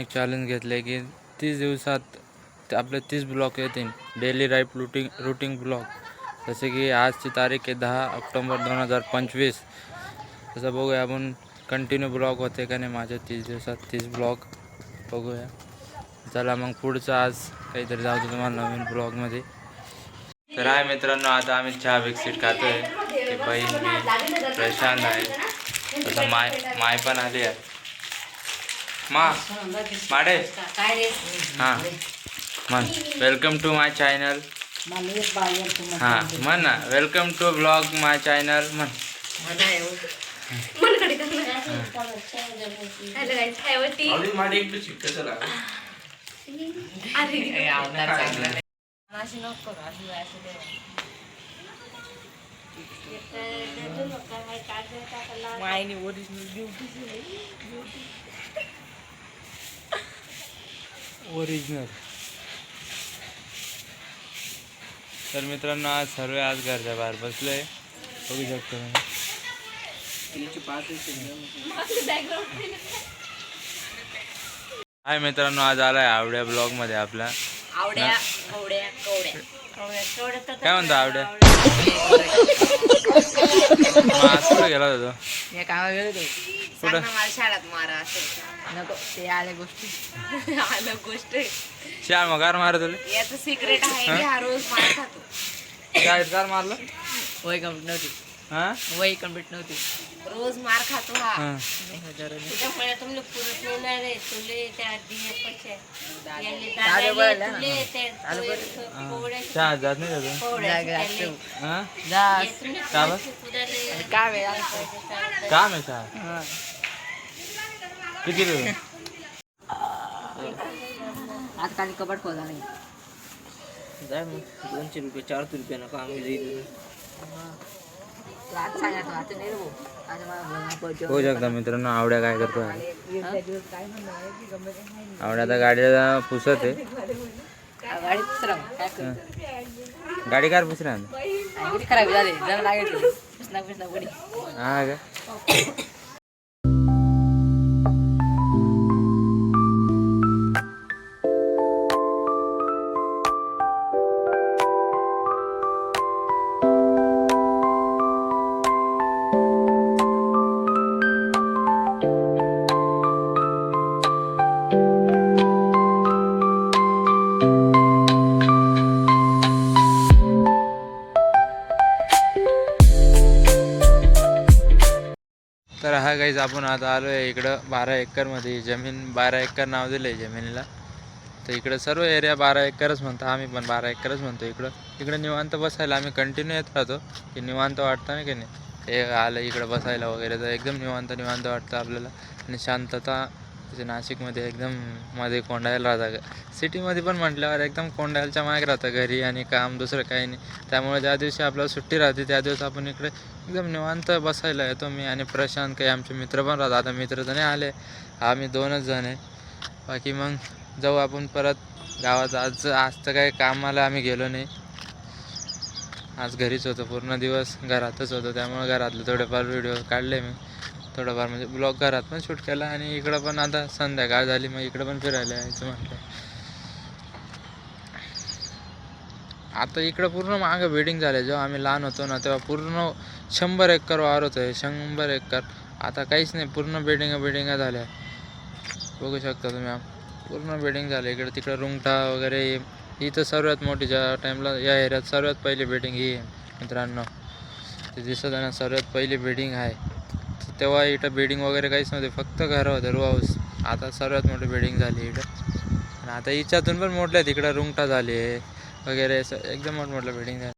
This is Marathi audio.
एक चॅलेंज घेतलं की तीस दिवसात ते आपले तीस ब्लॉक येतील. Daily life routine routine vlog जसे की आजची तारीख आहे दहा ऑक्टोबर दोन हजार पंचवीस. तसं बघूया आपण कंटिन्यू ब्लॉक होते का नाही माझ्या तीस दिवसात तीस ब्लॉक बघूया. चला मग पुढचं आज काहीतरी जाऊ दे तुम्हाला नवीन ब्लॉगमध्ये तर आहे मित्रांनो आता आम्ही चहा बिस्किट आहे ते बहीण मी प्रशांत आहे. तसं माय माय पण आली आहे. मा माडे काय रे हां म्हण वेलकम टू माय चॅनल हां म्हण ना welcome to vlog my channel म्हण अशी मायने ओरिजिनल ओरिजिनल. तर मित्रांनो आज सर्व आज घरच्या बाहेर बसलोय. बघू शकतो हाय मित्रांनो आज आलाय आवड्या ब्लॉगमध्ये आपला. आवड्या कवड्या कवड्या कवड्या. कवड्या तर काय म्हणतो आवड्या. कुठे गेला होता तो? मी कामा गेलो होतो. सांग ना मला शाळेत मारा असेल नको ते आले गोष्टी. आलं गोष्ट. शाळ मग कार मारत तुला याचं सिक्रेट आहे की हा रोज मार खातो. शाळेत कार मारलं? वय कंप्लीट नव्हती. हा? वय कंप्लीट नव्हती रोज मार खातो हा. हा. नाही हो, जरा नाही. त्याच्यामुळे तुमले पुरत नाही ना रे. तुले त्या दिने पक्षे याले दादा दादाले बोलायला ना. तुले त्या दादा बोलायला. तो- कवड्याचे- शाळेत जात नाही का तू कवड्याचे जागा त्याले. असतो. हा? जा. ये तुमले का बरं? पुरत पुराले काय वेळ आला पैसे काम आहे शाळा हा. किती रुपये? आज खाली कपाट खोला नाही. जाय मग. दोनशे रुपये चारशे रुपये नका. आम्ही देईल होऊ शकता मित्रांनो आवड्या काय करतो आवड्या आता गाडीला पुसत आहे. गाडी कार पुसरा हा का? तर हा गाईज आपण आता आलो आहे इकडं बारा एकरमध्ये जमीन बारा एकर नाव दिलं आहे जमिनीला. तर इकडं सर्व एरिया बारा एकरच म्हणतो. आम्ही पण बारा एकरच म्हणतो इकडं. इकडं निवांत बसायला आम्ही कंटिन्यू येत राहतो. की निवांत वाटतं ना की नाही? हे आलं इकडं बसायला वगैरे. तर एकदम निवांत निवांत वाटतं आपल्याला. आणि शांतता तिथे नाशिकमध्ये एकदम मध्ये कोंडायला राहतं सिटीमध्ये पण म्हटल्यावर एकदम कोंडायलच्या मागे राहतं घरी आणि काम दुसरं काही नाही. त्यामुळे ज्या दिवशी आपल्याला सुट्टी राहते त्या दिवस आपण इकडे एकदम निवांत बसायला येतो. मी आणि प्रशांत काही आमचे मित्र पण राहतात. आता मित्र तर नाही आले. आम्ही दोनच जण आहे. बाकी मग जाऊ आपण परत गावात. आज आज तर काही कामाला आम्ही गेलो नाही. आज घरीच होतो. पूर्ण दिवस घरातच होतो. त्यामुळे घरातले थोडेफार व्हिडिओ काढले मी. थोडंफार म्हणजे ब्लॉग घरात पण शूट केला आणि इकडं पण आता संध्याकाळ झाली मग इकडं पण फिरायला यायचं म्हटलं. आता इकडं पूर्ण मागं बिल्डिंग झाले जेव्हा आम्ही लहान होतो ना तेव्हा पूर्ण शंभर एकर वावर होतं शंभर एकर. आता काहीच नाही पूर्ण बिल्डिंग बिल्डिंगा झाल्या. बघू शकता तुम्ही पूर्ण बिल्डिंग झालं इकडे तिकडं रुंगठा वगैरे ही तर सर्वात मोठी ज्या टाईमला या एरियात सर्वात पहिली बिल्डिंग ही आहे मित्रांनो. ते दिसत आहे ना सर्वात पहिली बिल्डिंग आहे. तेव्हा इथं बिल्डिंग वगैरे काहीच नव्हते फक्त घरं होते रू हाऊस आता सर्वात मोठी बिल्डिंग झाली इथं. आणि आता हिच्यातून पण मोठल्या तिकडं रुंगटा झाली आहे वगैरे असं एकदम मोठमोठलं बिल्डिंग झालं.